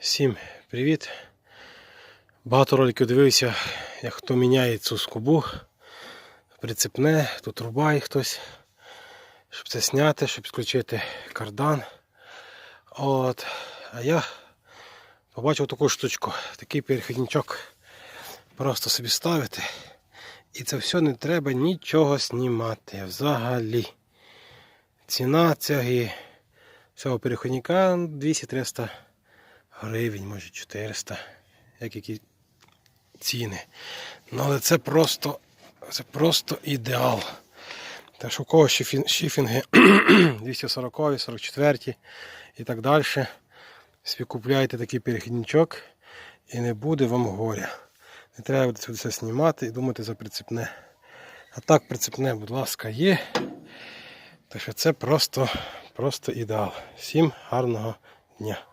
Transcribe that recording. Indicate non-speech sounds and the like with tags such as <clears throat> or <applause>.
Всім привіт! Багато роликів дивився, як хто міняє цю скобу, прицепне, тут рубає хтось, щоб це зняти, щоб підключити кардан. От. А я побачив таку штучку, такий перехідничок. Просто собі ставити. І це все не треба нічого знімати взагалі. Ціна цього, цього переходника 200-300 гривень, може 400, як які ціни. Ну, але це просто, це просто ідеал. Так що у кого шифінги <clears throat> 240, 44 і так далі. Собі купляйте такий перехідничок і не буде вам горя. Не треба буде це все знімати і думати за прицепне. А так прицепне, будь ласка, є. Так що це просто, просто ідеал. Всім гарного дня.